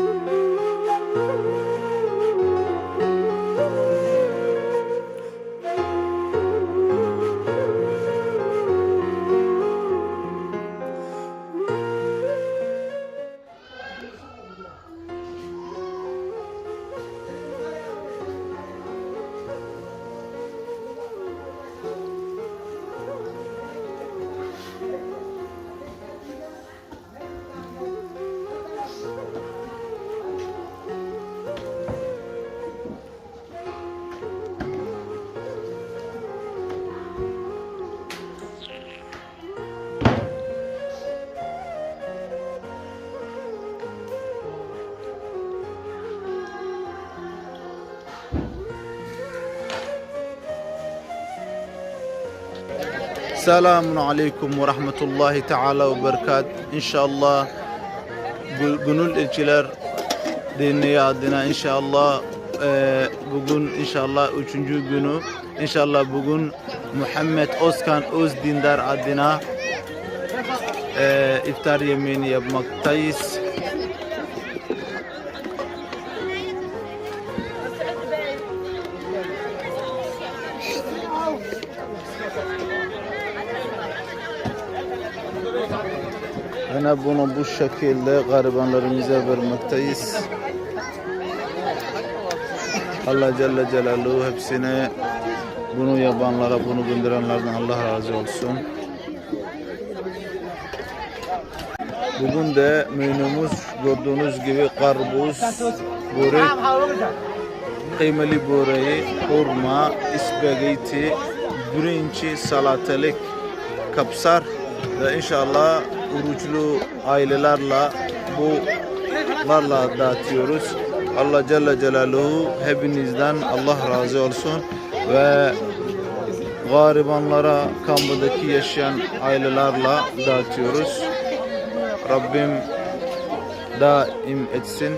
Música Selamun aleyküm ve rahmetullahi teala ve berekat. İnşallah gönül elçiler derneği adına inşallah e, bugün inşallah üçüncü günü inşallah bugün Muhammed Özkan Özdindar adına e, iftar yemeğini yapmaktayız. Yine bunu bu şekilde garibanlarımıza vermekteyiz. Allah Celle Celaluhu hepsine bunu yapanlara, bunu gönderenlerden Allah razı olsun. Bugün de menümüz gördüğünüz gibi karpuz, börek, kıymalı böreği, hurma, ispagetti, pirinçi, salatalık, kapsar ve inşallah oruçlu ailelerle bularla dağıtıyoruz. Allah Celle Celaluhu hepinizden Allah razı olsun ve garibanlara kampındaki yaşayan ailelerle dağıtıyoruz. Rabbim daim etsin.